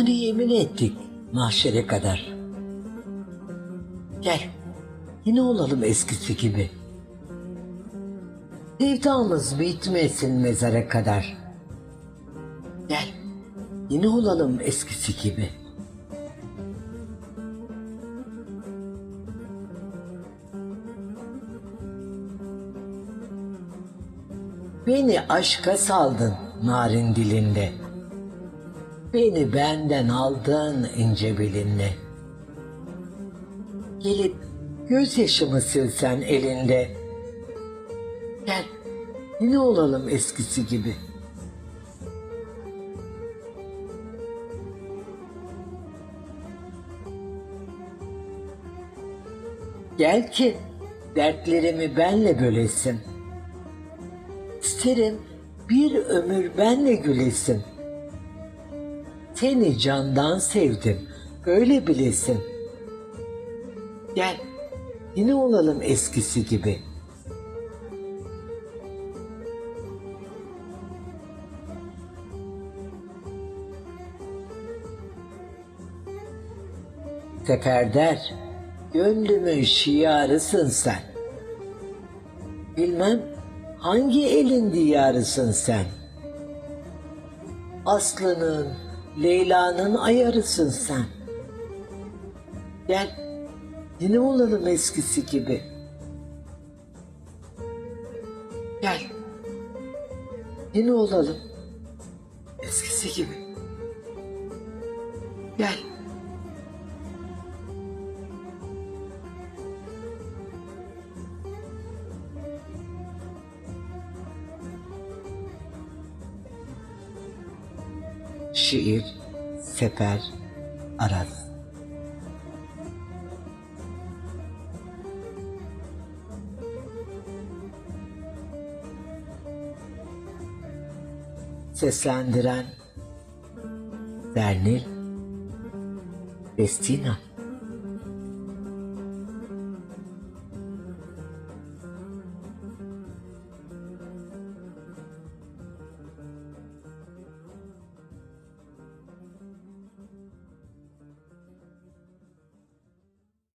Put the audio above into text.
Hani yemin ettik mahşere kadar. Gel, yine olalım eskisi gibi. Sevdamız bitmesin mezara kadar. Gel, yine olalım eskisi gibi. Beni aşka saldın narin dilinde. Beni benden aldın ince belinle. Gelip gözyaşımı silsen elinde. Gel yine olalım eskisi gibi. Gel ki dertlerimi benle bölesin. İsterim bir ömür benle gülesin. Seni candan sevdim, böyle bilesin. Gel, yine olalım eskisi gibi. Seferder, gönlümün şiarısın sen. Bilmem hangi elin diyarısın sen. Aslı'nın, Leyla'nın ayarısın sen. Gel, yine olalım eskisi gibi. Gel, yine olalım eskisi gibi. Gel. Şiir Sefer Aras Seslendiren Dernil Destina